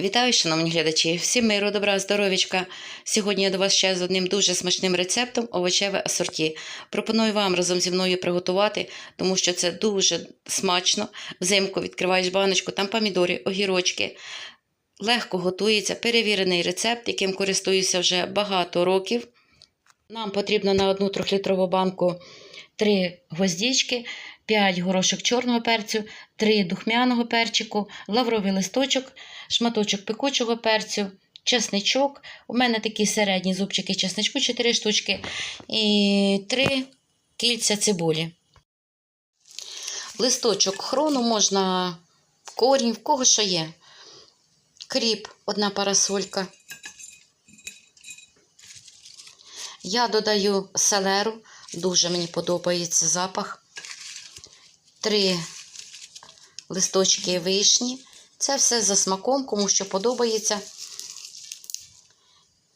Вітаю, шановні глядачі! Всім миру, добра, здоров'ячка! Сьогодні я до вас ще з одним дуже смачним рецептом овочеве асорті. Пропоную вам разом зі мною приготувати, тому що це дуже смачно. Взимку відкриваєш баночку, там помідори, огірочки. Легко готується перевірений рецепт, яким користуюся вже багато років. Нам потрібно на одну трьохлітрову банку 3 гвоздічки, 5 горошок чорного перцю, 3 духмяного перчику, лавровий листочок, шматочок пекучого перцю, чесничок. У мене такі середні зубчики чесничку 4 штучки і 3 кільця цибулі. Листочок хрону можна корінь, в кого що є. Кріп, одна парасолька. Я додаю селеру, дуже мені подобається запах. Три листочки вишні. Це все за смаком, кому що подобається.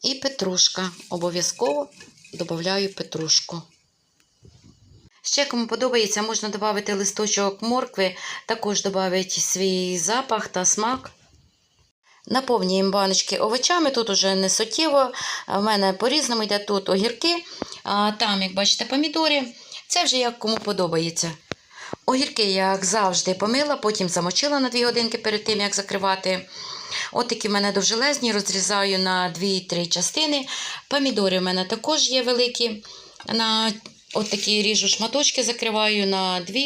І петрушка. Обов'язково додаю петрушку. Ще кому подобається, можна додати листочок моркви, також додати свій запах та смак. Наповнюємо баночки овочами, тут уже не суттєво. В мене по-різному йде тут огірки, а там, як бачите, помідори. Це вже як кому подобається. Огірки, як завжди, помила, потім замочила на 2 годинки перед тим, як закривати. От такі в мене довжелезні, розрізаю на 2-3 частини. Помідори в мене також є великі. На От такі ріжу шматочки, закриваю на 2,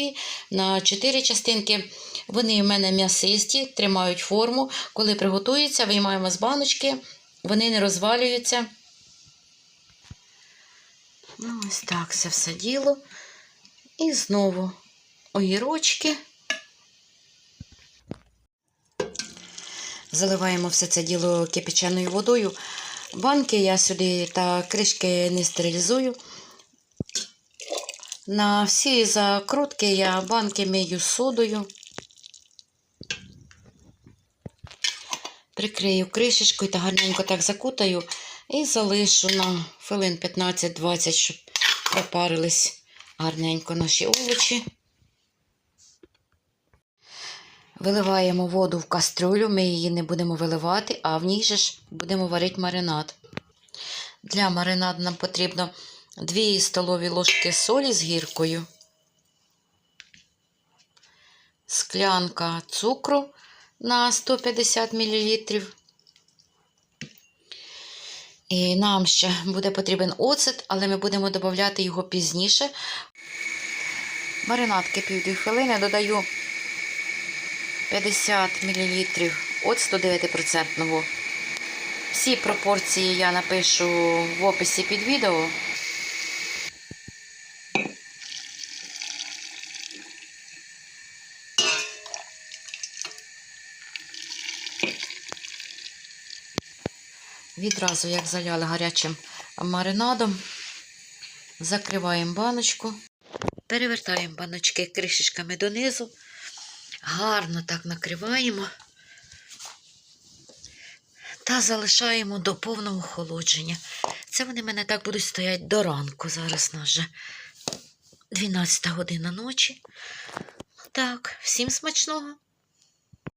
на 4 частинки. Вони в мене м'ясисті, тримають форму. Коли приготуються, виймаємо з баночки, вони не розвалюються. Ну, ось так це все діло. І знову огірочки. Заливаємо все це діло кипяченою водою. Банки я сюди та кришки не стерилізую. На всі закрутки я банки мию содою. Прикрию кришечкою та гарненько так закутаю і залишу на хвилин 15-20, щоб пропарились гарненько наші овочі. Виливаємо воду в кастрюлю, ми її не будемо виливати, а в ній же ж будемо варити маринад. Для маринаду нам потрібно 2 столові ложки солі з гіркою, склянка цукру на 150 мл. І нам ще буде потрібен оцет, але ми будемо додати його пізніше. Маринад кипів 2 хвилини, додаю 50 мл оцту 9%. Всі пропорції я напишу в описі під відео. Відразу, як заляли гарячим маринадом, закриваємо баночку, перевертаємо баночки кришечками донизу, гарно так накриваємо та залишаємо до повного охолодження. Це вони в мене так будуть стояти до ранку. Зараз нас вже 12 година ночі. Так, всім смачного!